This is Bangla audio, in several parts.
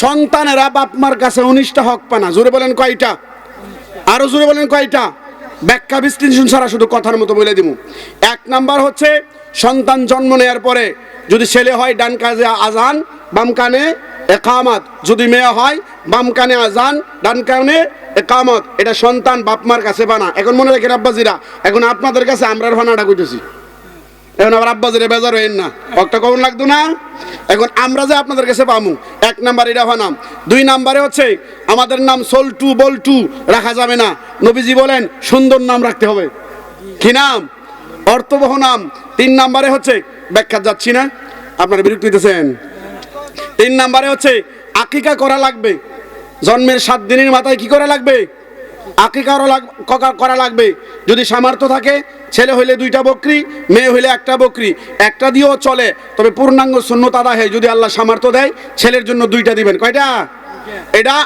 সন্তানেরা বাপ মার কাছে উনিশটা হক পানা জোরে বলেন কয়টা? আরও জোরে বলেন কয়টা? ব্যাখ্যা, বিশ্লেষণ ছাড়া শুধু কথার মতো বলে দিব এক নাম্বার হচ্ছে, সন্তান জন্ম নেয়ার পরে যদি ছেলে হয়, ডান কাজে আজান, বাম কানে একামত। যদি মেয়ে হয়, বাম কানে আজান, ডান কানে একামত। এটা সন্তান বাপমার কাছে বানা এখন মনে রাখেন, আব্বাজিরা, এখন আপনাদের কাছে আমরার ভানাটা কইতেছি। এখন আবার আব্বাজিরে বেজার হইন না। একটা কখন লাগতো না? এখন আমরা যে আপনাদের কাছে পামু, এক নাম্বার এটা হয় নাম। দুই নাম্বারে হচ্ছে, আমাদের নাম সল্টু বল্টু রাখা যাবে না। নবীজি বলেন, সুন্দর নাম রাখতে হবে। কি নাম? অর্থবহ নাম। তিন নাম্বারে হচ্ছে, ব্যাখ্যা যাচ্ছি না, আপনারা বিরক্ত হইতেছেন। তিন নাম্বারে হচ্ছে, আকিকা করা লাগবে। জন্মের সাত দিনের মাথায় কি করা লাগবে? আকিকা করা লাগবে। যদি সামর্থ্য থাকে, ছেলে হইলে দুইটা বকরি, মেয়ে হইলে একটা বকরি। একটা দিয়েও চলে, তবে পূর্ণাঙ্গ শূন্যতা আদায় যদি আল্লাহ সামর্থ্য দেয়, ছেলের জন্য দুইটা দিবেন। কয়টা? এটা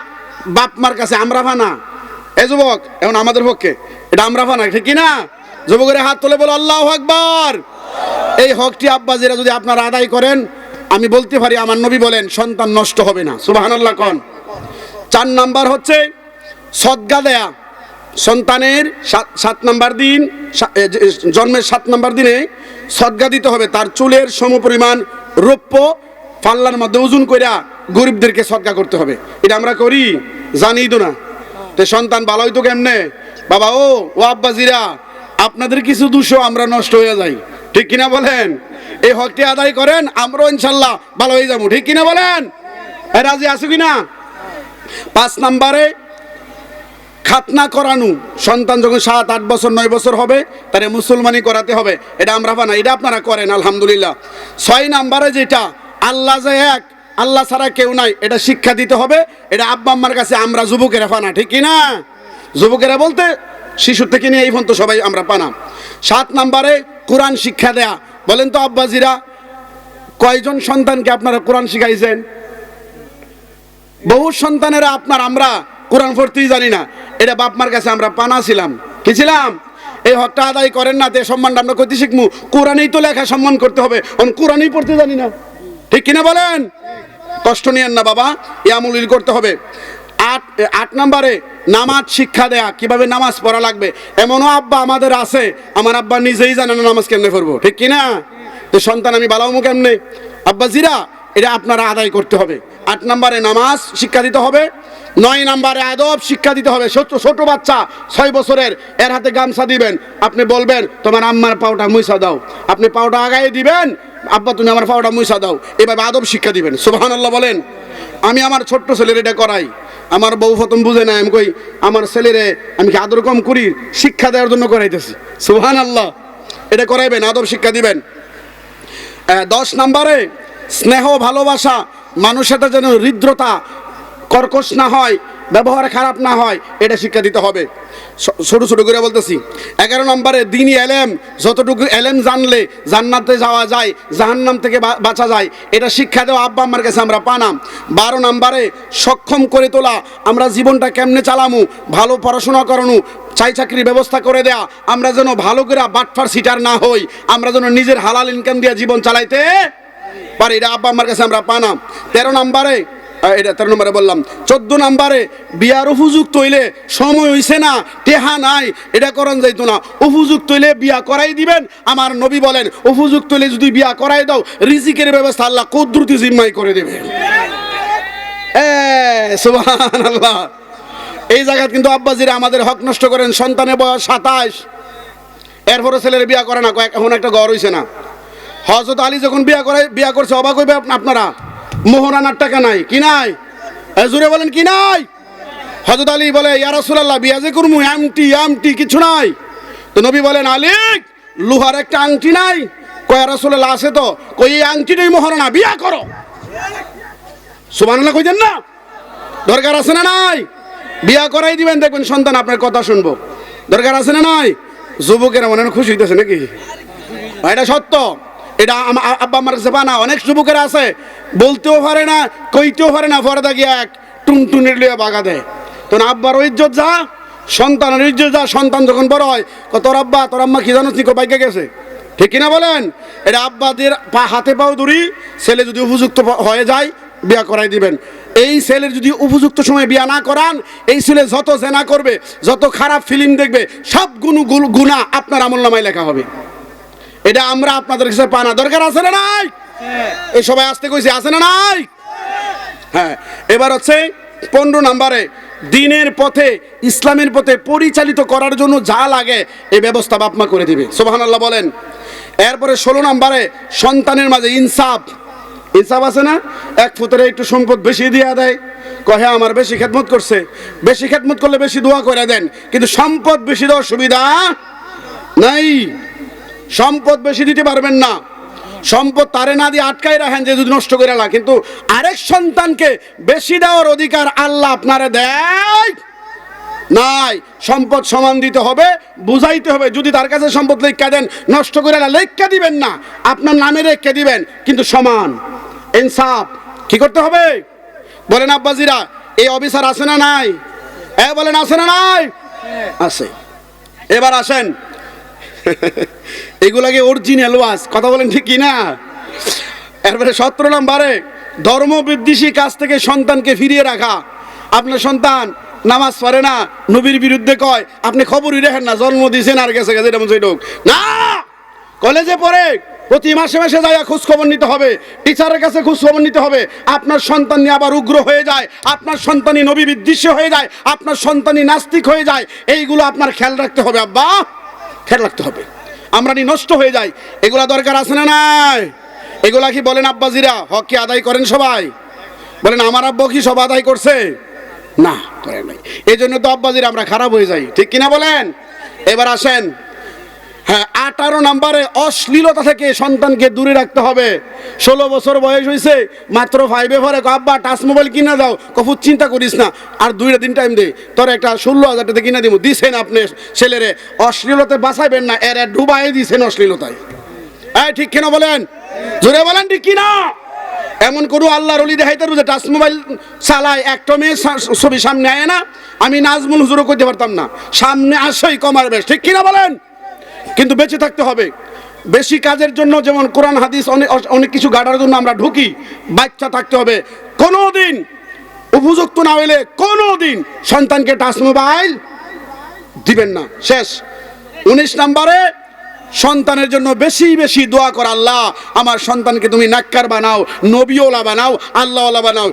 বাপ মার কাছে, আমরা ভানা এ যুবক, এখন আমাদের পক্ষে। এটা আমরা ভানা ঠিক না যুবকের হাত তুলে বলো, আল্লাহ আকবার! এই হকটি আব্বাজিরা যদি আপনারা আদায় করেন, আমি বলতে পারি, আমার নবী বলেন, সন্তান নষ্ট হবে না। সুবহানাল্লাহ কন। চার নাম্বার হচ্ছে, সদ্গা দেয়া। সন্তানের সাত- নাম্বার দিন জন্মের সাত নাম্বার দিনে সদ্গা দিতে হবে। তার চুলের সমপরিমাণ রৌপ্য পাল্লার মধ্যে ওজন কইরা গরিবদেরকে সদ্গা করতে হবে। এটা আমরা করি, জানি তো না। তো সন্তান ভালো হইতো কেমনে? বাবা, ও ও আব্বাজিরা, আপনাদের কিছু দুশো আমরা নষ্ট হয়ে যাই। ঠিক কিনা বলেন? এই হকটি আদায় করেন, আমরাও ইনশাল্লাহ ভালো হয়ে যাব। ঠিক কিনা বলেন? রাজি আছো কিনা? পাঁচ নাম্বারে খাতনা করানো। সন্তান যখন সাত, আট বছর, নয় বছর হবে, তারে মুসলমানি করাতে হবে। এটা আমরা বানা এটা আপনারা করেন, আলহামদুলিল্লাহ। ছয় নাম্বারে যেটা, আল্লাহ যে এক, আল্লাহ ছাড়া কেউ নাই, এটা শিক্ষা দিতে হবে। এটা আব্বা আম্মার কাছে আমরা যুবকেরা পানা, ঠিক কি না যুবকেরা বলতে শিশু থেকে নিয়ে এই পর্যন্ত সবাই আমরা পানা। সাত নাম্বারে, কোরআন শিক্ষা দেয়া। বলেন তো আব্বাজিরা, কয়জন সন্তানকে আপনারা কোরআন শিখাইছেন? বহু সন্তানেরা আপনার, আমরা কোরআন পড়তেই জানি না। এটা বাপ মার কাছে আমরা পানা ছিলাম। কি ছিলাম? এই হকটা আদায় করেন না তে সম্মানটা আমরা করতে শিখমু। কোরআনেই তো লেখা সম্মান করতে হবে। অন কোরআনই পড়তে জানি না। ঠিক কিনা বলেন? কষ্ট নিয়েন না বাবা ইয়ামুলিল করতে হবে। আট আট নম্বরে, নামাজ শিক্ষা দেয়া, কীভাবে নামাজ পড়া লাগবে? এমনও আব্বা আমাদের আছে, আমার আব্বা নিজেই জানে না নামাজ কেমনে পড়ব। ঠিক কিনা? তো সন্তান আমি বালামু কেমনে? আব্বা জিরা, এটা আপনারা আদায় করতে হবে। আট নম্বরে, নামাজ শিক্ষা দিতে হবে। নয় নাম্বারে আদব শিক্ষা দিতে হবে। ছোট ছোট বাচ্চা ছয় বছরের, এর হাতে গামছা দিবেন। আপনি বলবেন, তোমার আম্মার পাওটা মুইসা দাও। আপনি পাওটা আগায় দিবেন, আব্বা, তুমি আমার পাওটা মুইসা দাও। এভাবে আদব শিক্ষা দিবেন। সুবাহান আল্লাহ বলেন, আমি আমার ছোট্ট ছেলের এটা করাই। আমার বউ প্রথম বুঝে না আমি কই, আমার ছেলেরে আমি কি আদর কম করি? শিক্ষা দেওয়ার জন্য করাইতেছি। সুহান আল্লাহ এটা করাইবেন, আদব শিক্ষা দিবেন। দশ নম্বরে, স্নেহ ভালোবাসা, মানুষের যেন হৃদ্রতা কর্কশ না হয়, ব্যবহার খারাপ না হয়, এটা শিক্ষা দিতে হবে। ছোট ছোট করে বলতেছি, এগারো নম্বরে দিনই এলেম, যতটুকু এলেম জানলে জান্নাতে যাওয়া যায়, জাহান্নাম থেকে বাঁচা যায়, এটা শিক্ষা দেওয়া আব্বা আম্মার কাছে আমরা পানাম। বারো নম্বরে সক্ষম করে তোলা, আমরা জীবনটা কেমনে চালামু, ভালো পড়াশোনা করানো চাই চাকরির ব্যবস্থা করে দেয়া, আমরা যেন ভালো করে বাটফার সিটার না হই, আমরা যেন নিজের হালাল ইনকাম দিয়ে জীবন চালাইতে পারি, এটা আব্বা আমার কাছে আমরা পানাম। তেরো নম্বরে এটা তেরো নম্বরে বললাম। চোদ্দ নম্বরে, বিয়ার উপযুক্ত হইলে সময় হইছে না, টেহা নাই, এটা করন যাইতো না। উপযুক্ত হইলে বিয়া করাই দিবেন। আমার নবী বলেন, উপযুক্ত হইলে যদি বিয়া করাই দাও, রিজিকের ব্যবস্থা আল্লাহ কুদ্রুতি জিম্মাই করে দেবে। এ সুবহান আল্লাহ এই জায়গায় কিন্তু আব্বাজিরা আমাদের হক নষ্ট করেন, সন্তানের বয়স সাতাশ। এরপরে ছেলের বিয়া করে না এখন একটা গড় হইছে না। হজরত আলী যখন বিয়া করে বিয়া করছে, অবাক হইবে আপনারা। মোহরানার টাকা নাই, কি নাই? জুড়ে বলেন, কি নাই? হজরত আলী বলে, ইয়া রাসূলুল্লাহ বিয়া যে করমু আমটি আমটি কিছু নাই। তো নবী বলেন, আলী, লোহার একটা আংটি নাই? কয় রাসূলুল্লাহ, আছে তো। কই এই আংটিটাই মোহরানা, বিয়া করো। সুবহানাল্লাহ কইছেন না? দরকার আছে না নাই? বিয়া করাই দিবেন, দেখবেন সন্তান আপনার কথা শুনব। দরকার আছে না নাই? যুবকেরা মনে খুশি হইতেছে নাকি? এটা সত্য। এটা আমা- আ- আব্বা আমার কাছে বানা অনেক যুবকেরা আছে। বলতেও পারে না, কইতেও পারে না পরে গিয়ে এক টুনটুনের লিয়ে বাগা দেয়। তখন আব্বার ইজ্জত যা, সন্তানের ইজ্জত যা, সন্তান যখন বড় হয় তোর আব্বা, তোর আম্মা কি জানো নিকো বাইকে গেছে? ঠিক কিনা বলেন? এটা আব্বাদের পা, হাতে পাও দূরি ছেলে যদি উপযুক্ত হয়ে যায়, বিয়া করাই দিবেন। এই ছেলের যদি উপযুক্ত সময় বিয়া না করান, এই ছেলে যত জেনা করবে, যত খারাপ ফিল্ম দেখবে, সব গুণ গুণা আপনার আমল নামায় লেখা হবে। এটা আমরা আপনাদের কাছে পানা দরকার আছে না নাই? এই সবাই আসতে কইছে, আছে না নাই? হ্যাঁ এবার হচ্ছে পনেরো নাম্বারে, দিনের পথে, ইসলামের পথে পরিচালিত করার জন্য যা লাগে এই ব্যবস্থা বাপমা করে দিবে। সোহান আল্লাহ বলেন। এরপরে ষোলো নাম্বারে, সন্তানের মাঝে ইনসাফ। ইনসাফ আছে না? এক ফুতের একটু সম্পদ বেশি দিয়ে দেয়। কহে, আমার বেশি খেদমত করছে। বেশি খেদমত করলে বেশি দোয়া করে দেন। কিন্তু সম্পদ বেশি দেওয়ার সুবিধা নাই। সম্পদ বেশি দিতে পারবেন না। সম্পদ তারে না দিয়ে আটকাই রাখেন যে যদি নষ্ট করে না কিন্তু আরেক সন্তানকে বেশি দেওয়ার অধিকার আল্লাহ আপনারে দেয় নাই। সম্পদ সমান দিতে হবে, বুঝাইতে হবে। যদি তার কাছে সম্পদ লেখা দেন, নষ্ট করে না, লেখা দিবেন না। আপনার নামে রেখে দিবেন, কিন্তু সমান। ইনসাফ, কি করতে হবে? বলেন আব্বাজিরা, এই অফিসার আছে না নাই? এ বলেন, আছে না নাই? আছে। এবার আসেন। এগুলাকে অরিজিনাল ওয়াজ, কথা বলেন ঠিক কি না এরপরে সতেরো নম্বরে, ধর্ম বিদ্বেষী কাজ থেকে সন্তানকে ফিরিয়ে রাখা। আপনার সন্তান নামাজ পড়ে না, নবীর বিরুদ্ধে কয়, আপনি খবরই রাখেন না, জন্ম দিয়েছেন আর গেছে গেছে এরকম সেই না! কলেজে পড়ে প্রতি মাসে মাসে যায় খোঁজ খবর নিতে হবে, টিচারের কাছে খোঁজ খবর নিতে হবে, আপনার সন্তান নিয়ে আবার উগ্র হয়ে যায়, আপনার সন্তানই নবী বিদ্বেষ হয়ে যায়, আপনার সন্তানই নাস্তিক হয়ে যায়, এইগুলো আপনার খেয়াল রাখতে হবে, আব্বা। খেয়াল রাখতে হবে। আমরা নি নষ্ট হয়ে যাই। এগুলা দরকার আছে না নাই? এগুলা কি বলেন আব্বাজিরা? হক কি আদায় করেন সবাই? বলেন, আমার আব্বা কি সব আদায় করছে? না করে নাই। এই জন্য তো আব্বাজিরা আমরা খারাপ হয়ে যাই। ঠিক কিনা বলেন? এবার আসেন। হ্যাঁ আঠারো নাম্বারে অশ্লীলতা থেকে সন্তানকে দূরে রাখতে হবে। ষোলো বছর বয়স হয়েছে মাত্র ফাইভে পরে আব্বা টাচ মোবাইল কিনা দাও। কফু, চিন্তা করিস না, আর দুইটা দিন টাইম দে তোর একটা ষোলো হাজার টাকা কিনা দিব দিছেন আপনি ছেলেরে অশ্লীলতায় বাঁচাইবেন না, এর ডুবাই দিছেন অশ্লীলতায়। হ্যাঁ ঠিক কিনা বলেন? জোরে বলেন, ঠিক কিনা? এমন কোনো আল্লাহর অলি দেখাইতে যে টাচ মোবাইল চালায়, একটা মেয়ে ছবি সামনে আয় না, আমি নাজমুল হুজুরও করতে পারতাম না। সামনে আসেই কমার বেশ, ঠিক কিনা বলেন? কিন্তু বেঁচে থাকতে হবে। বেশি কাজের জন্য যেমন কোরআন, হাদিস অনেক অনেক কিছু গাড়ার জন্য আমরা ঢুকি, বাচ্চা থাকতে হবে। কোনো দিন উপযুক্ত না হইলে কোনো দিন সন্তানকে টাচ মোবাইল দিবেন না। শেষ। উনিশ নম্বরে, সন্তানের জন্য বেশি বেশি দোয়া কর আল্লাহ। আমার সন্তানকে তুমি নাক্কার বানাও নবীওলা বানাও, আল্লাহওয়ালা বানাও।